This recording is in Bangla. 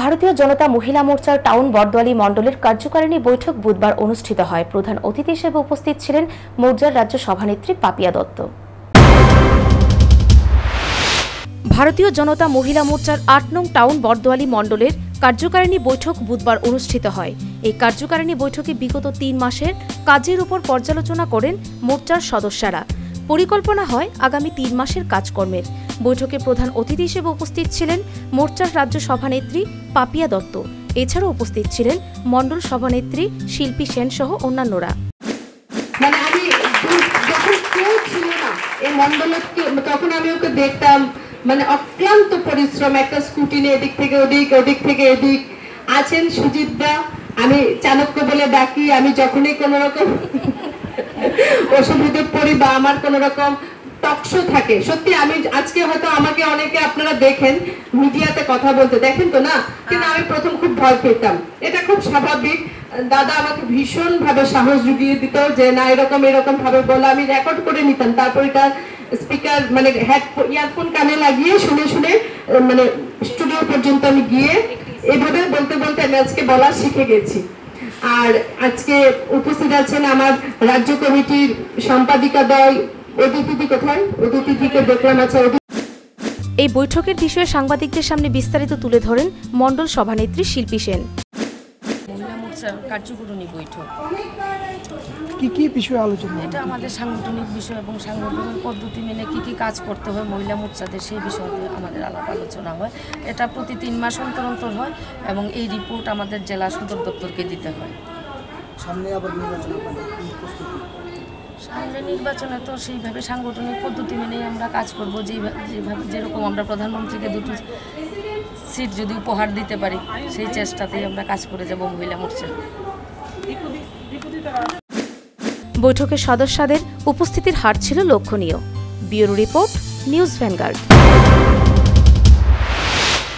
ভারতীয় জনতা মহিলা মোর্চার টাউন বরদোয়ালি মণ্ডলের কার্যকারিণী বৈঠক বুধবার অনুষ্ঠিত হয়। প্রধান অতিথি হিসেবে উপস্থিত ছিলেন মোর্চার রাজ্য সভানেত্রী পাপিয়া দত্ত। ভারতীয় জনতা মহিলা মোর্চার আট নং টাউন বরদোয়ালি মণ্ডলের কার্যকারিণী বৈঠক বুধবার অনুষ্ঠিত হয়। এই কার্যকারিণী বৈঠকে বিগত তিন মাসের কাজের উপর পর্যালোচনা করেন মোর্চার সদস্যরা। পরিকল্পনা হয় আগামী তিন মাসের কাজকর্মের। বৈঠকে প্রধান অতিথি হিসেবে উপস্থিত ছিলেন মোর্চার রাজ্য সভানেত্রী পাপিয়া দত্ত। এছাড়াও উপস্থিত ছিলেন মণ্ডল সভানেত্রী শিল্পী সেন সহ অন্যান্যরা। মানে আমি যখন কেউ ছিল না, এই তখন আমি ওকে দেখতাম মানে অক্লান্ত পরিশ্রম, একটা স্কুটি নিয়ে এদিক থেকে ওদিক ওদিক থেকে এদিক। আছেন সুজিত দা, আমি চাণক্য বলে ডাকি, আমি যখনই কোনো রকম অসুবিধে পড়ি বা আমার কোনো রকম টকশো থাকে। সত্যি আমি আজকে হয়তো আমাকে অনেকে আপনারা দেখেন, মিডিয়াতে কথা বলতে দেখেন তো না? কিন্তু আমি প্রথম খুব ভয় পেতাম। এটা খুব স্বাভাবিক। দাদা আমাকে ভীষণ ভাবে সাহস জুগিয়ে দিত যে, না, এরকম এরকম ভাবে বলে। আমি রেকর্ড করে নিতাম। তারপর এটা স্পিকার মানে হেড ইয়ারফোন কানে লাগিয়ে শুনে শুনে মানে স্টুডিও পর্যন্ত আমি গিয়ে এভাবে বলতে বলতে আমি আজকে বলা শিখে গেছি। আর আজকে উপস্থিত আছেন আমার রাজ্য কমিটির সম্পাদিকা দল অতিথিদি কোথায়? অতিথিদিকে দেখলাম আছে এই বৈঠকের বিষয়ে সাংবাদিকদের সামনে বিস্তারিত তুলে ধরেন মণ্ডল সভানেত্রী শিল্পী সেন। মহিলা মোর্চার কার্যকরণী বৈঠক। কি কি বিষয়ে আলোচনা এটা আমাদের সাংগঠনিক বিষয় এবং সাংগঠনিক পদ্ধতি মেনে কি কি কাজ করতে হয় মহিলা মোর্চাদের সেই বিষয়ে আমাদের আলাপ আলোচনা হয়। এটা প্রতি তিন মাস অন্তর অন্তর হয় এবং এই রিপোর্ট আমাদের জেলা সদর দপ্তরকে দিতে হয়। সামনে আবার নির্বাচন সামনে নির্বাচনে তো সেইভাবে সাংগঠনিক পদ্ধতি মেনেই আমরা কাজ করব যেভাবে যেরকম আমরা প্রধানমন্ত্রীকে দুটো সিট যদি উপহার দিতে পারি, সেই চেষ্টাতেই আমরা কাজ করে যাব মহিলা মোর্চা। বৈঠকে সদস্যদের উপস্থিতির হার ছিল লক্ষণীয়। Bureau report, news Vanguard.